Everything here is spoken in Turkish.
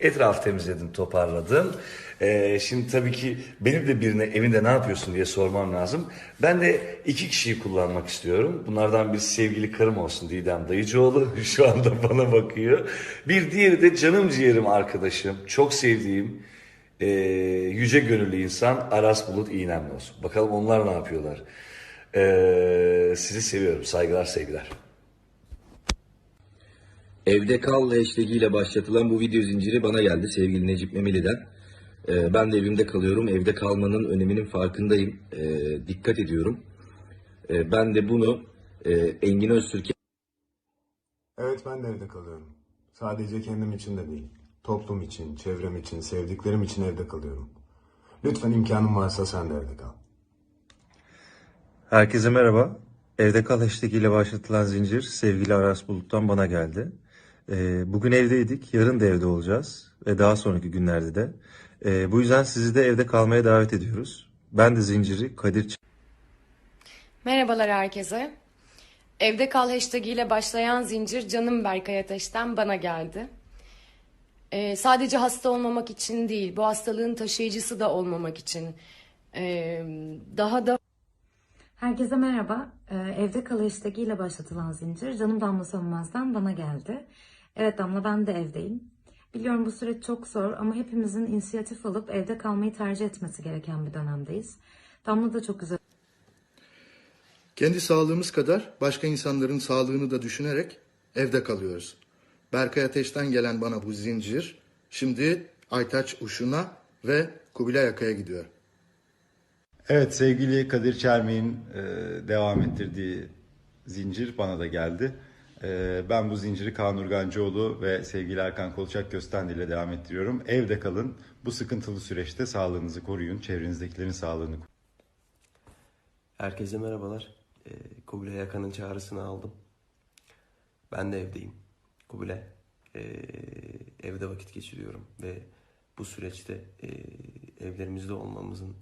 Etraf temizledim, toparladım. Ee, şimdi tabii ki benim de birine evinde ne yapıyorsun diye sormam lazım. Ben de iki kişiyi kullanmak istiyorum. Bunlardan birisi sevgili karım olsun Didem Dayıcıoğlu. Şu anda bana bakıyor. Bir diğeri de canım ciğerim arkadaşım. Çok sevdiğim ee, yüce gönüllü insan Aras Bulut İğnemli olsun. Bakalım onlar ne yapıyorlar. Ee, sizi seviyorum. Saygılar, sevgiler. Evde kal hashtag ile başlatılan bu video zinciri bana geldi sevgili Necip Memeli'den. Ee, ben de evimde kalıyorum. Evde kalmanın öneminin farkındayım. Ee, dikkat ediyorum. Ee, ben de bunu e, Engin Öztürk'e Evet ben de evde kalıyorum. Sadece kendim için de değil. Toplum için, çevrem için, sevdiklerim için evde kalıyorum. Lütfen imkanın varsa sen de evde kal. Herkese merhaba. Evde kal hashtag ile başlatılan zincir sevgili Aras Bulut'tan bana geldi. Ee, bugün evdeydik, yarın da evde olacağız ve daha sonraki günlerde de. Ee, bu yüzden sizi de evde kalmaya davet ediyoruz. Ben de zinciri Kadir Merhabalar herkese. Evde kal hashtag ile başlayan zincir canım Berkay Ateş'ten bana geldi. Ee, sadece hasta olmamak için değil, bu hastalığın taşıyıcısı da olmamak için. ee, daha da Herkese merhaba. Ee, evde kal hashtag ile başlatılan zincir Canım Damla Sönmez'den bana geldi. Evet Damla ben de evdeyim. Biliyorum bu süreç çok zor ama hepimizin inisiyatif alıp evde kalmayı tercih etmesi gereken bir dönemdeyiz. Damla da çok güzel Kendi sağlığımız kadar başka insanların sağlığını da düşünerek evde kalıyoruz. Berkay Ateş'ten gelen bana bu zincir şimdi Aytaç Uşun'a ve Kubilay Aka'ya gidiyor. Evet sevgili Kadir Çermi'nin e, devam ettirdiği zincir bana da geldi. E, ben bu zinciri Kaan Urgancıoğlu ve sevgili Erkan Kolçak Köstendi ile devam ettiriyorum. Evde kalın. Bu sıkıntılı süreçte sağlığınızı koruyun. Çevrenizdekilerin sağlığını koruyun. Herkese merhabalar. Ee, Kubilay Akan'ın çağrısını aldım. Ben de evdeyim. Kubilay. ee, evde vakit geçiriyorum ve bu süreçte ee, evlerimizde olmamızın